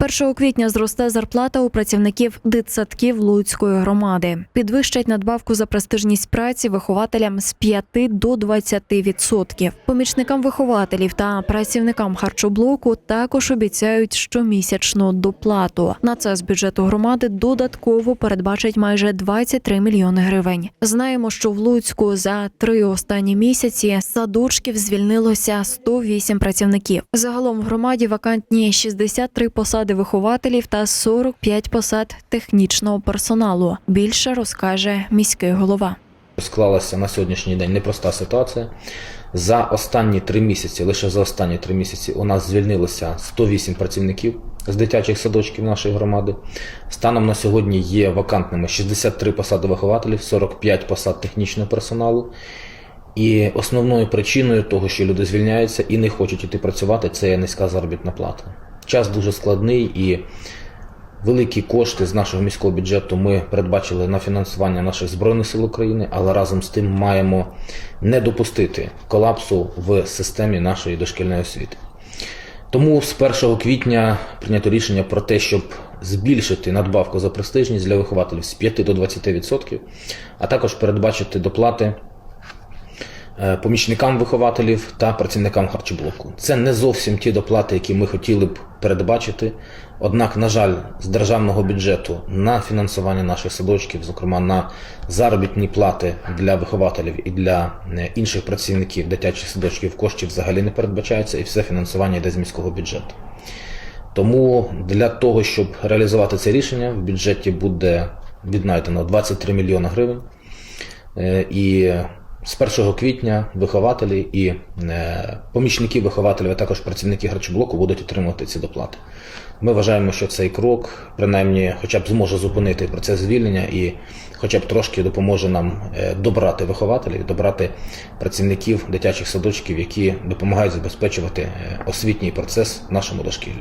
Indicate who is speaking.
Speaker 1: З 1 квітня зросте зарплата у працівників дитсадків Луцької громади. Підвищать надбавку за престижність праці вихователям з 5 до 20%. Помічникам вихователів та працівникам харчоблоку також обіцяють щомісячну доплату. На це з бюджету громади додатково передбачать майже 23 мільйони гривень. Знаємо, що в Луцьку за три останні місяці садочків звільнилося 108 працівників. Загалом в громаді вакантні 63 посади вихователів та 45 посад технічного персоналу. Більше розкаже міський голова.
Speaker 2: Склалася на сьогоднішній день непроста ситуація. За останні три місяці, лише за останні три місяці, у нас звільнилося 108 працівників з дитячих садочків нашої громади. Станом на сьогодні є вакантними 63 посади вихователів, 45 посад технічного персоналу. І основною причиною того, що люди звільняються і не хочуть іти працювати, це є низька заробітна плата. Час дуже складний і Великі кошти з нашого міського бюджету ми передбачили на фінансування наших збройних сил України, але разом з тим маємо не допустити колапсу в системі нашої дошкільної освіти. Тому з 1 квітня прийнято рішення про те, щоб збільшити надбавку за престижність для вихователів з 5 до 20%, а також передбачити доплати е, помічникам вихователів та працівникам харчоблоку. Це не зовсім ті доплати, які ми хотіли б передбачити. Однак, на жаль, з державного бюджету на фінансування наших садочків, зокрема на заробітні плати для вихователів і для е, інших працівників дитячих садочків коштів взагалі не передбачається, і все фінансування йде з міського бюджету. Тому для того, щоб реалізувати це рішення, в бюджеті буде віднайдено 23 мільйони гривень. Е, І з 1 квітня вихователі і е, помічники вихователів, а також працівники харчоблоку будуть отримувати ці доплати. Ми вважаємо, що цей крок, принаймні, хоча б зможе зупинити процес звільнення і хоча б трошки допоможе нам е, добрати вихователів, добрати працівників дитячих садочків, які допомагають забезпечувати е, освітній процес нашому дошкіллі.